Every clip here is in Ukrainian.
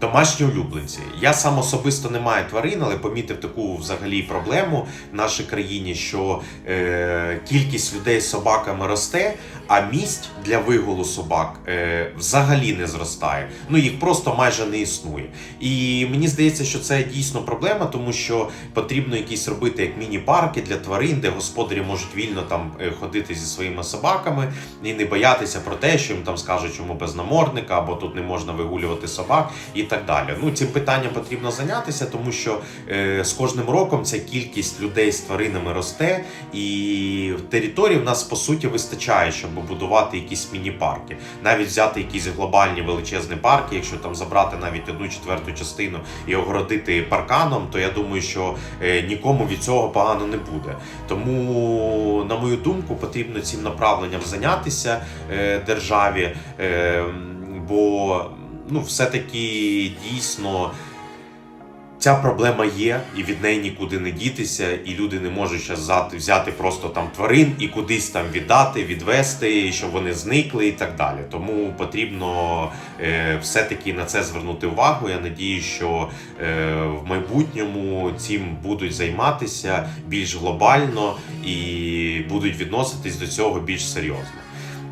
Домашні улюбленці. Я сам особисто не маю тварин, але помітив таку взагалі проблему в нашій країні, що е, кількість людей з собаками росте, а місць для вигулу собак е, взагалі не зростає. Ну їх просто майже не існує. І мені здається, що це дійсно проблема, тому що потрібно якісь робити як міні-парки для тварин, де господарі можуть вільно там е, ходити зі своїми собаками і не боятися про те, що їм там скажуть, чому без намордника, або тут не можна вигулювати собак і так далі. Ну цим питанням потрібно зайнятися, тому що е, з кожним роком ця кількість людей з тваринами росте, і території в нас по суті вистачає, щоб будувати якісь міні-парки. Навіть взяти якісь глобальні величезні парки, якщо там забрати навіть одну четверту частину і огородити парканом, то я думаю, що е, нікому від цього погано не буде. Тому, на мою думку, потрібно цим направленням зайнятися е, державі, е, бо ну, все-таки дійсно. Ця проблема є, і від неї нікуди не дітися, і люди не можуть зараз взяти, просто там тварин і кудись там віддати, відвести, щоб вони зникли і так далі. Тому потрібно е, все-таки на це звернути увагу. Я надію, що е, в майбутньому цим будуть займатися більш глобально і будуть відноситись до цього більш серйозно.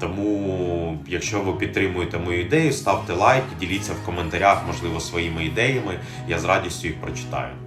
Тому, якщо ви підтримуєте мою ідею, ставте лайк, діліться в коментарях, можливо, своїми ідеями. Я з радістю їх прочитаю.